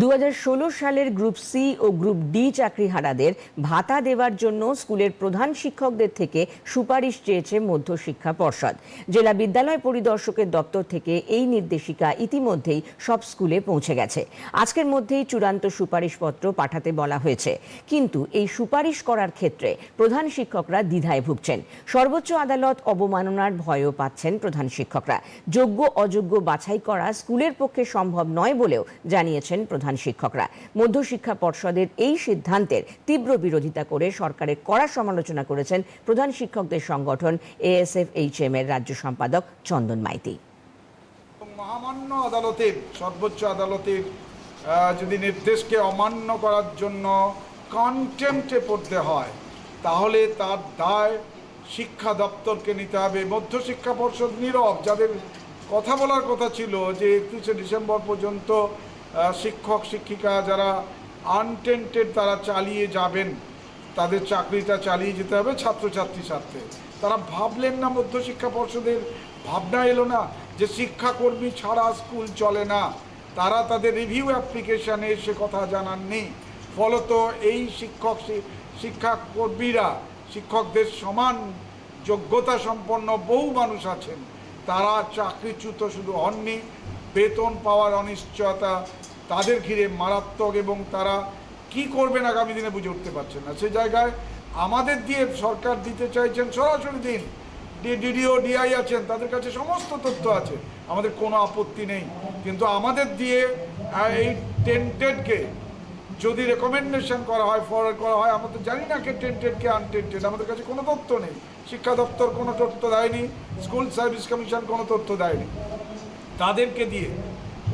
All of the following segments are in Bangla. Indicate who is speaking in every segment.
Speaker 1: দু হাজার ষোলো সালের গ্রুপ সি ও গ্রুপ ডি চাকরিহারাদের ভাতা দেওয়ার জন্য স্কুলের প্রধান শিক্ষকদের থেকে সুপারিশ চেয়েছে মধ্যশিক্ষা পর্ষদ। জেলা বিদ্যালয় পরিদর্শকের দপ্তর থেকে এই নির্দেশিকা ইতিমধ্যেই সব স্কুলে পৌঁছে গেছে। আজকের মধ্যেই চূড়ান্ত সুপারিশপত্র পাঠাতে বলা হয়েছে। কিন্তু এই সুপারিশ করার ক্ষেত্রে প্রধান শিক্ষকরা দ্বিধায় ভুগছেন। সর্বোচ্চ আদালত অবমাননার ভয়ও পাচ্ছেন প্রধান শিক্ষকরা। যোগ্য অযোগ্য বাছাই করা স্কুলের পক্ষে সম্ভব নয় বলেও জানিয়েছেন প্রধান শিক্ষকরা। মধ্যশিক্ষা পর্ষদের এই সিদ্ধান্তের তীব্র বিরোধিতা করে সরকারের কড়া সমালোচনা করেছেন প্রধান শিক্ষকদের সংগঠন এএসএফ এইচএম এর রাজ্য সম্পাদক চন্দন মাইতি।
Speaker 2: মহামান্য আদালতের সর্বোচ্চ আদালতের আহ, যদি নির্দেশকে অমান্য করার জন্য কন্টেম্পটে পড়তে হয় তাহলে তার দায় শিক্ষা দপ্তরকে নিতে হবে। মধ্যশিক্ষা পর্ষদ নীরব। যাদের কথা বলার কথা ছিল যে একত্রিশে ডিসেম্বর পর্যন্ত শিক্ষক, শিক্ষিকা যারা আনটেন্টেড তারা চালিয়ে যাবেন, তাদের চাকরিটা চালিয়ে যেতে হবে ছাত্রছাত্রী স্বার্থে। তারা ভাবলেন না মধ্যশিক্ষা পর্ষদের, ভাবনা এলো না যে শিক্ষাকর্মী ছাড়া স্কুল চলে না। তারা তাদের রিভিউ অ্যাপ্লিকেশানে সে কথা জানাননি। ফলত এই শিক্ষক, শিক্ষাকর্মীরা, শিক্ষকদের সমান যোগ্যতা সম্পন্ন বহু মানুষ আছেন। তারা চাকরিচ্যুত শুধু হননি বেতন পাওয়ার অনিশ্চয়তা, তাদের ঘিরে মারাত্মক এবং তারা কি করবেন আগামী দিনে বুঝে উঠতে পারছেন না। সে জায়গায় আমাদের দিয়ে সরকার দিতে চাইছেন সরাসরি দিন। ডিডিও, ডিআই আছেন, তাদের কাছে সমস্ত তথ্য আছে। আমাদের কোনো আপত্তি নেই। কিন্তু আমাদের দিয়ে এই টেন্টেডকে যদি রেকমেন্ডেশন করা হয় ফরওয়ার্ড করা হয়, আমরা তো জানি না কে টেন্টেড কে আনটেন্টেড। আমাদের কাছে কোনো তথ্য নেই। শিক্ষা দপ্তর কোনো তথ্য দেয়নি। স্কুল সার্ভিস কমিশন কোনো তথ্য দেয়নি। তাদেরকে দিয়ে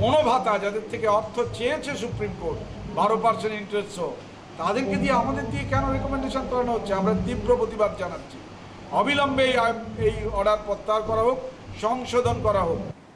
Speaker 2: কোনো ভাতা যাদের থেকে অর্থ চেয়েছে সুপ্রিম কোর্ট, বারো পার্সেন্ট ইন্টারেস্ট সহ, তাদেরকে দিয়ে আমাদের দিয়ে কেন রেকমেন্ডেশন করানো হচ্ছে? আমরা তীব্র প্রতিবাদ জানাচ্ছি। অবিলম্বে এই অর্ডার প্রত্যাহার করা হোক, সংশোধন করা হোক।